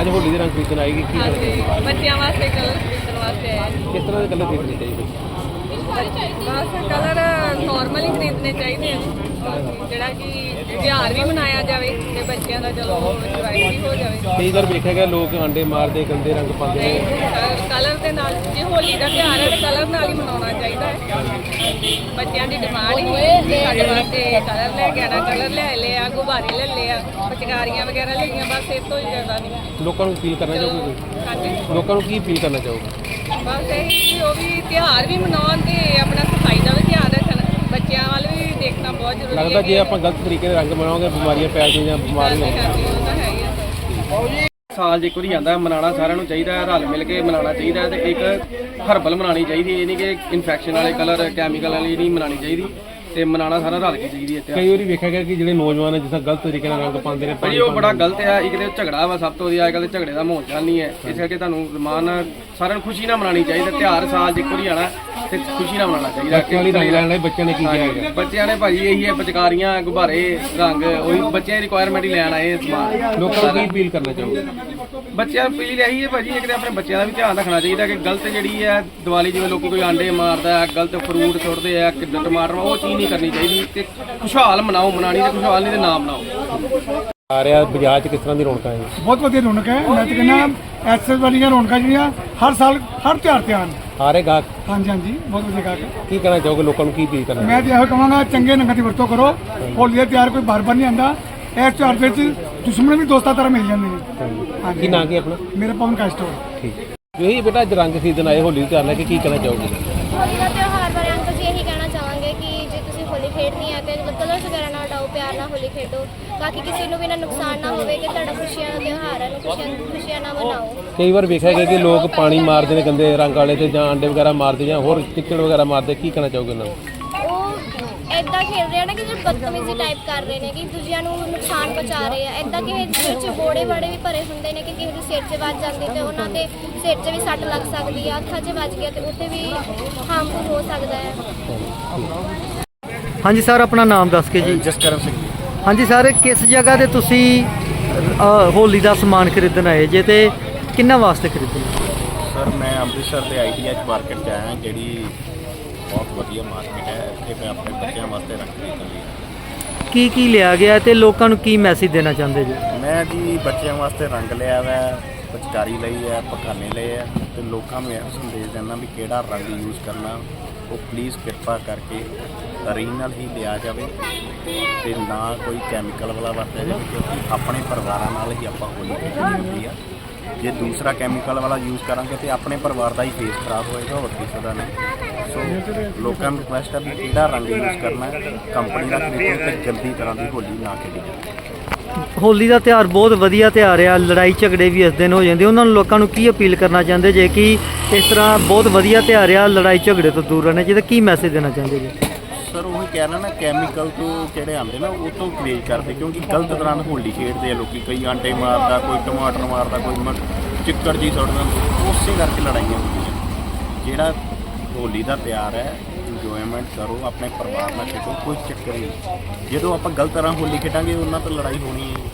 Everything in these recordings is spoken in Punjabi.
ਅੱਜ ਹੋਲੀ ਦੇ ਰੰਗ ਖਰੀਦਣ ਆਏਗੀ ਕੀ ਹਾਂਜੀ ਬੱਚਿਆਂ ਵਾਸਤੇ ਕਲਰ ਖਰੀਦਣ ਵਾਸਤੇ ਆਏ। ਕਿਸ ਤਰ੍ਹਾਂ ਦੇ ਕਲਰ ਖਰੀਦਣੇ ਚਾਹੀਦੇ? ਬਸ ਕਲਰ ਨਾਰਮਲ ਹੀ ਖਰੀਦਣੇ ਚਾਹੀਦੇ ਆ। ਜਿਹੜਾ ਕਿ ਤਿਉਹਾਰ ਵੀ ਮਨਾਇਆ ਜਾਵੇ ਤੇ ਬੱਚਿਆਂ ਦਾ ਚਲੋ ਇੰਜੋਏ ਵੀ ਹੋ ਜਾਵੇ। ਕਈ ਵਾਰ ਵੇਖਿਆ ਗਿਆ ਲੋਕ ਆਂਡੇ ਮਾਰਦੇ ਗੰਦੇ ਰੰਗ ਪਾਉਂਦੇ ਨੇ। ਕਲਰ ਦੇ ਨਾਲ ਜੇ ਹੋਲੀ ਦਾ ਤਿਉਹਾਰ ਹੈ ਤੇ ਕਲਰ ਨਾਲ ਹੀ ਮਨਾਉਣਾ ਚਾਹੀਦਾ ਹੈ। ਬੱਚਿਆਂ ਦੀ ਡਿਮਾਂਡ ਹੀ ਹੈ ਕਿ ਸਾਡੇ ਵਾਸਤੇ ਕਲਰ ਲੈ ਕੇ ਆਣਾ ਕਲਰ ਲੈ ਲਏ ਆ ਗੁਬਾਰੇ ਲੈ ਲਏ ਆ ਪਚਕਾਰੀਆਂ ਵਗੈਰਾ ਲੈ ਲਈਆਂ ਬਸ ਇਹ ਤੋਂ ਹੀ ਜ਼ਿਆਦਾ ਨਹੀਂ। ਲੋਕਾਂ ਨੂੰ ਅਪੀਲ ਕਰਨਾ ਚਾਹੋਗੇ ਕੋਈ? ਹਾਂਜੀ। ਲੋਕਾਂ ਨੂੰ ਕੀ ਅਪੀਲ ਕਰਨਾ ਚਾਹੋਗੇ? ਬਸ ਇਹ ਉਹ ਵੀ ਤਿਉਹਾਰ ਵੀ ਮਨਾਉਣ ਤੇ ਆਪਣਾ ਸਫ਼ਾਈ ਦਾ ਵੀ ਧਿਆਨ ਬੱਚਿਆਂ ਵੱਲ ਵੀ ਦੇਖਣਾ ਬਹੁਤ ਜ਼ਰੂਰੀ ਹੈ ਲੱਗਦਾ ਜੇ ਆਪਾਂ ਗਲਤ ਤਰੀਕੇ ਦੇ ਰੰਗ ਬਣਾਉਂਗੇ ਬਿਮਾਰੀਆਂ ਫੈਲ ਜਾਣਗੀਆਂ ਬਿਮਾਰੀ ਹਾਂਜੀ, ਹੋਊਗੀ ਹਾਂਜੀ, ਉਹ ਤਾਂ ਹੈ ਹੀ ਆ। ਸਾਲ ਇੱਕ ਵਾਰੀ ਆਂਦਾ ਮਨਾਉਣਾ ਸਾਰਿਆਂ ਨੂੰ ਚਾਹੀਦਾ ਹੈ ਰਲ ਮਿਲ ਕੇ ਮਨਾਉਣਾ ਚਾਹੀਦਾ ਹੈ ਤੇ ਇੱਕ ਹਰਬਲ ਮਨਾਉਣੀ ਚਾਹੀਦੀ ਇਹ ਨਹੀਂ ਕਿ ਇਨਫੈਕਸ਼ਨ ਵਾਲੇ ਕਲਰ ਕੈਮੀਕਲ ਵਾਲੀ ਨਹੀਂ ਮਨਾਉਣੀ ਚਾਹੀਦੀ ਤੇ ਮਨਾਉਣਾ ਸਾਰਾ ਰਲ ਕੇ ਚਾਹੀਦੀ ਹੈ ਤੇ ਕਈ ਵਾਰੀ ਵੇਖਿਆ ਗਿਆ ਕਿ ਜਿਹੜੇ ਨੌਜਵਾਨ ਹੈ ਜਿਸ ਤਰ੍ਹਾਂ ਗਲਤ ਤਰੀਕੇ ਨਾਲ ਰੰਗ ਪਾਉਂਦੇ ਨੇ ਭਾਜੀ ਉਹ ਬੜਾ ਗਲਤ ਹੈ ਇੱਕ ਤੇ ਝਗੜਾ ਵਾ ਸਭ ਤੋਂ ਵਧੀਆ ਅੱਜਕੱਲ ਝਗੜੇ ਦਾ ਮਾਹੌਲ ਚੱਲ ਨਹੀਂ ਹੈ। ਇਸ ਕਰਕੇ ਤੁਹਾਨੂੰ ਰਮਾਨ ਨਾਲ ਸਾਰਿਆਂ ਨੂੰ ਖੁਸ਼ੀ ਨਾਲ ਮਨਾਉਣੀ ਚਾਹੀਦੀ ਹੈ ਤਿਉਹਾਰ ਸਾਲ ਇੱਕ ਵਾਰੀ ਆਣਾ ਤੇ ਖੁਸ਼ੀ ਨਾਲ ਮਨਾਉਣਾ ਚਾਹੀਦਾ। ਬੱਚਿਆਂ ਲਈ ਰੰਗ ਲੈਣ ਲਈ ਬੱਚਿਆਂ ਨੇ ਕੀ ਕਿਹਾ ਹੈਗਾ ਬੱਚਿਆਂ ਨੇ ਭਾਜੀ ਇਹੀ ਹੈ ਪਚਕਾਰੀਆਂ ਗੁਬਾਰੇ ਰੰਗ ਉਹੀ ਬੱਚਿਆਂ ਦੀ ਰਿਕੁਆਇਰਮੈਂਟ ਹੀ ਲੈਣ ਆਏ ਸਮਾਨ ਲੋਕਾਂ ਨੂੰ ਕੀ ਅਪੀਲ ਕਰਨਾ ਚਾਹੋਗੇ? ਬੱਚਿਆਂ ਨੂੰ ਅਪੀਲ ਇਹੀ ਹੈ ਭਾਜੀ ਇੱਕ ਤੇ ਆਪਣੇ ਬੱਚਿਆਂ ਦਾ ਵੀ ਧਿਆਨ ਰੱਖਣਾ ਚਾਹੀਦਾ ਕਿ ਗਲਤ ਜਿਹੜੀ ਹੈ ਦੀਵਾਲੀ ਜਿਵੇਂ ਲੋਕੀ ਕੋਈ ਆਂਡੇ ਮਾਰਦਾ ਹੈ ਗਲਤ ਫਰੂਟ ਸੁੱਟਦੇ ਆ ਕਿ ਟਮਾਟਰ ਉਹ ਚੀਜ਼ ਨਹੀਂ ਕਰਨੀ ਚਾਹੀਦੀ। ਤੇ ਖੁਸ਼ਹਾਲ ਮਨਾਓ ਮਨਾਣੀ ਤੇ ਖੁਸ਼ਹਾਲ ਨਹੀਂ ਤੇ ਨਾ ਮਨਾਓ। ਆ ਰਿਹਾ ਬਾਜ਼ਾਰ 'ਚ ਕਿਸ ਤਰ੍ਹਾਂ ਦੀ ਰੌਣਕਾਂ ਹੈ ਬਹੁਤ ਵਧੀਆ ਰੌਣਕ ਹੈ। ਮੈਂ ਤਾਂ ਕਹਿੰਦਾ ਐਕਸੈਸ ਵਾਲੀਆਂ ਰੌਣਕਾਂ ਜਿਹੜੀਆਂ ਹਰ ਸਾਲ ਹਰ ਤਿਉਹਾਰ ਤੇ ਆਉਣ। ਆ ਰਹੇ ਗਾਹਕ? ਹਾਂਜੀ ਹਾਂਜੀ ਬਹੁਤ ਵਧੀਆ ਹੈ ਕੀ ਕਹਿਣਾ ਚਾਹੋਗੇ ਲੋਕਾਂ ਨੂੰ ਕੀ ਅਪੀਲ ਕਰਨਾ ਮੈਂ ਤਾਂ ਇਹੋ ਕਹਾਂਗਾ ਚੰਗੇ ਰੰਗਾਂ ਦੀ ਵਰਤੋਂ ਕਰੋ। ਹੋਲੀ ਦਾ ਤਿਉਹਾਰ ਕੋਈ ਬਾਰ-ਬਾਰ ਨਹੀਂ ਆਉਂਦਾ ਇਸ ਤਿਉਹਾਰ ਦੇ ਵਿੱਚ ਦੁਸ਼ਮਣ ਵੀ ਦੋਸਤਾਂ ਤਰ੍ਹਾਂ ਮਿਲ ਜਾਂਦੇ ਨੇ। ਕੀ ਹਾਂਜੀ। ਨਾਂ ਕੀ ਆਪਣਾ? ਮੇਰਾ ਪਵਨ ਕਾਸਟੋ ਠੀਕ। ਜਿਹੀ ਬੇਟਾ ਅੱਜ ਰੰਗ ਖਰੀਦਣ ਆਏ ਹੋਲੀ ਦੇ ਤਿਉਹਾਰ ਲੈ ਕੇ ਕੀ ਕਹਿਣਾ ਚਾਹੋਗੇ? ਹੋਲੀ ਦਾ ਤਿਉਹਾਰ ਬਾਰੇ ਅੰਕਲ ਜੀ ਇਹੀ ਕਹਿਣਾ ਚਾਹਾਂਗੇ ਕਿ ਜੇ ਤੁਸੀਂ ਹੋਲੀ ਖੇਡਣੀ ਹੈ ਤੇ ਕਲਰਸ ਵਗੈਰਾ ਹਟਾਓ ਪਿਆਰ ਨਾਲ ਹੋਲੀ ਖੇਡੋ। ਤਾਂ ਕਿ ਕਿਸੇ ਨੂੰ ਵੀ ਨਾ ਨੁਕਸਾਨ ਨਾ ਹੋਵੇ ਕਿ ਤੁਹਾਡਾ ਖੁਸ਼ੀਆਂ ਦਾ ਤਿਉਹਾਰ ਹੈ ਨੂੰ ਖੁਸ਼ੀਆਂ ਖੁਸ਼ੀਆਂ ਨਾਲ ਮਨਾਓ। ਕਈ ਵਾਰ ਵੇਖਿਆ ਗਿਆ ਕਿ ਲੋਕ ਪਾਣੀ ਮਾਰਦੇ ਨੇ ਗੰਦੇ ਰੰਗ ਵਾਲੇ ਤੇ ਜਾਂ ਆਂਡੇ ਵਗੈਰਾ ਮਾਰਦੇ ਜਾਂ ਹੋਰ ਚਿੱਕੜ ਵਗੈਰਾ ਮਾਰਦੇ ਕੀ ਕਹਿਣਾ ਚਾਹੋਗੇ ਉਹਨਾਂ ਨੂੰ? ਉਹ ਐਦਾਂ ਖੇਡ ਰਹੇ ਆ ਨਾ ਕਿ ਜਿਹੜੇ ਬਦਤਮੀਜ਼ੀ ਟਾਈਪ ਕਰ ਰਹੇ ਨੇ ਕਿ ਦੂਜਿਆਂ ਨੂੰ ਨੁਕਸਾਨ ਪਹੁੰਚਾ ਰਹੇ ਆ। ਐਦਾਂ ਕਿਸੇ ਦੇ ਸਿਰ 'ਚ ਬੋੜੇ ਬੜੇ ਵੀ ਭਰੇ ਹੁੰਦੇ ਨੇ ਕਿ ਕਿਸੇ ਦੇ ਸਿਰ 'ਚ ਵੱਜ ਜਾਂਦੀ ਤੇ ਉਹਨਾਂ ਦੇ ਸਿਰ 'ਚ ਵੀ ਸੱਟ ਲੱਗ ਸਕਦੀ ਆ ਅੱਖਾਂ 'ਚ ਵੱਜ ਗਿਆ ਤੇ ਉੱਥੇ ਵੀ ਹਾਰਮਫੁਲ ਹੋ ਸਕਦਾ ਹੈ। ਹਾਂਜੀ ਸਰ ਆਪਣਾ ਨਾਮ ਦੱਸ ਕੇ ਜੀ। ਜਸਕਰਨ ਸਿੰਘ ਹਾਂਜੀ ਸਰ ਕਿਸ ਜਗ੍ਹਾ ਤੇ ਤੁਸੀਂ ਅ, ਹੋਲੀ ਦਾ ਸਮਾਨ ਖਰੀਦਣ ਆਏ ਜੇ ਤੇ ਕਿੰਨਾ ਵਾਸਤੇ ਖਰੀਦਣਾ? ਸਰ ਮੈਂ ਅੰਮ੍ਰਿਤਸਰ ਦੇ ਆਈਟੀਐਚ ਮਾਰਕੀਟ 'ਚ ਆਇਆ ਜਿਹੜੀ ਬਹੁਤ ਵਧੀਆ ਮਾਰਕੀਟ ਹੈ ਇੱਥੇ ਮੈਂ ਆਪਣੇ ਬੱਚਿਆਂ ਵਾਸਤੇ ਰੰਗ ਖਰੀਦਣ ਲਈ। ਕੀ ਕੀ ਲਿਆ ਗਿਆ ਤੇ ਲੋਕਾਂ ਨੂੰ ਕੀ ਮੈਸੇਜ ਦੇਣਾ ਚਾਹੁੰਦੇ ਜੀ? ਮੈਂ ਜੀ ਬੱਚਿਆਂ ਵਾਸਤੇ ਰੰਗ ਲਿਆ ਵਾ ਪਚਕਾਰੀ ਲਈ ਹੈ ਪਕਾਨੇ ਲਏ ਹੈ ਤੇ ਲੋਕਾਂ ਨੂੰ ਇਹ ਸੰਦੇਸ਼ ਦੇਣਾ ਵੀ ਕਿਹੜਾ ਰੰਗ ਯੂਜ਼ ਕਰਨਾ ਉਹ ਪਲੀਜ਼ ਕਿਰਪਾ ਕਰਕੇ ਓਰੀਜਨਲ ਹੀ ਲਿਆ ਜਾਵੇ ਤੇ ਨਾ ਕੋਈ ਕੈਮੀਕਲ ਵਾਲਾ ਵਰਤਿਆ ਜਾਵੇ, ਕਿਉਂਕਿ ਆਪਣੇ ਪਰਿਵਾਰਾਂ ਨਾਲ ਹੀ ਆਪਾਂ ਹੋਲੀ ਖੇਡਣੀ ਹੁੰਦੀ ਆ। ਜੇ ਦੂਸਰਾ ਕੈਮੀਕਲ ਵਾਲਾ ਯੂਜ਼ ਕਰਾਂਗੇ ਤੇ ਆਪਣੇ ਪਰਿਵਾਰ ਦਾ ਹੀ ਫੇਸ ਖਰਾਬ ਹੋਏਗਾ, ਹੋਰ ਕਿਸੇ ਦਾ ਨਹੀਂ। ਸੋ ਲੋਕਾਂ ਨੂੰ ਰਿਕੁਐਸਟ ਹੈ ਵੀ ਕਿਹੜਾ ਰੰਗ ਯੂਜ਼ ਕਰਨਾ ਹੈ ਕੰਪਨੀ ਦਾ ਖਰੀਦੋ ਤੇ ਜਲਦੀ ਤਰ੍ਹਾਂ ਦੀ ਹੋਲੀ ਨਾ ਖੇਡੀ ਜਾਵੇ। ਹੋਲੀ ਦਾ ਤਿਉਹਾਰ ਬਹੁਤ ਵਧੀਆ ਤਿਉਹਾਰ ਆ, ਲੜਾਈ ਝਗੜੇ ਵੀ ਇਸ ਦਿਨ ਹੋ ਜਾਂਦੇ ਉਹਨਾਂ ਨੂੰ ਲੋਕਾਂ ਨੂੰ ਕੀ ਅਪੀਲ ਕਰਨਾ ਚਾਹੁੰਦੇ ਜੇ ਕਿ ਇਸ ਤਰ੍ਹਾਂ ਬਹੁਤ ਵਧੀਆ ਤਿਉਹਾਰ ਆ, ਲੜਾਈ ਝਗੜੇ ਤੋਂ ਦੂਰ ਰਹਿਣਾ ਜਿਹਦਾ ਕੀ ਮੈਸੇਜ ਦੇਣਾ ਚਾਹੁੰਦੇ ਜੇ? ਉਹੀ ਕਹਿਣਾ ਨਾ ਕੈਮੀਕਲ ਤੋਂ ਕਿਹੜੇ ਆਉਂਦੇ ਨਾ ਉਹ ਤੋਂ ਕਰੇਜ ਕਰਦੇ ਕਿਉਂਕਿ ਗਲਤ ਤਰ੍ਹਾਂ ਨਾਲ ਹੋਲੀ ਖੇਡਦੇ ਆ ਲੋਕੀ ਕਈ ਆਂਡੇ ਮਾਰਦਾ ਕੋਈ ਟਮਾਟਰ ਮਾਰਦਾ ਕੋਈ ਮ- ਚਿੱਕੜ ਜੀ ਸੁੱਟਦਾ ਉਸੇ ਕਰਕੇ ਲੜਾਈਆਂ ਹੁੰਦੀਆਂ। ਜਿਹੜਾ ਹੋਲੀ ਦਾ ਤਿਉਹਾਰ ਹੈ ਇੰਜੋਇਮੈਂਟ ਕਰੋ ਆਪਣੇ ਪਰਿਵਾਰ ਨਾਲ ਖੇਡੋ ਕੋਈ ਚੱਕਰ ਨਹੀਂ। ਜਦੋਂ ਆਪਾਂ ਗਲਤ ਤਰ੍ਹਾਂ ਹੋਲੀ ਖੇਡਾਂਗੇ ਉਹਨਾਂ ਤੋਂ ਲੜਾਈ ਹੋਣੀ ਹੈ।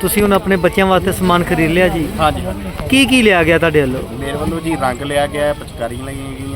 ਤੁਸੀਂ ਹੁਣ ਆਪਣੇ ਬੱਚਿਆਂ ਵਾਸਤੇ ਸਮਾਨ ਖਰੀਦ ਲਿਆ ਜੀ? ਹਾਂਜੀ ਹਾਂਜੀ। ਕੀ ਕੀ ਲਿਆ ਗਿਆ ਤੁਹਾਡੇ ਵੱਲੋਂ? ਮੇਰੇ ਵੱਲੋਂ ਜੀ ਰੰਗ ਲਿਆ ਗਿਆ ਹੈ, ਪਿਚਕਾਰੀ ਲਈਆਂ ਗਈਆਂ